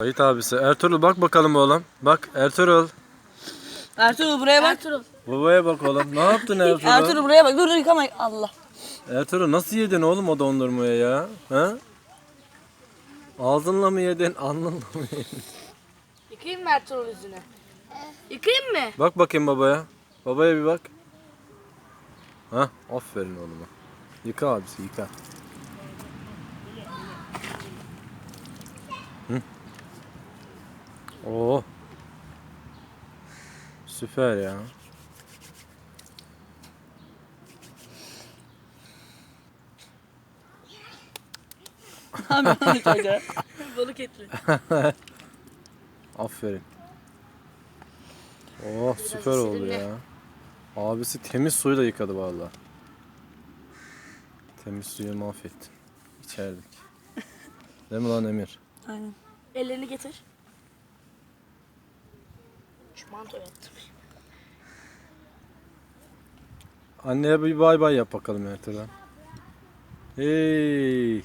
Kayıt abisi. Ertuğrul bak bakalım oğlum. Bak Ertuğrul. Ertuğrul buraya bak. Ertuğrul. Babaya bak oğlum. Ne yaptın Ertuğrul? Ertuğrul buraya bak. Dur dur yıkama. Allah. Ertuğrul nasıl yedin oğlum o dondurmayı ya? Ha? Ağzınla mı yedin, alnınla mı yedin? Yıkayayım mı Ertuğrul yüzünü? Yıkayayım mı? Bak bakayım babaya. Babaya bir bak. Ha, aferin oğluma. Yıka abisi, yıka. Hı? Oo. Süper ya. Balık etli. Aferin. Oh süper oldu ya. Abisi temiz suyla yıkadı vallahi. Temiz suyu mahvettin. İçerdik. Değil mi lan Emir? Aynen. Ellerini getir. Şu manto yaptım. Anneye bir bay bay yap bakalım Ertuğrul. Hey.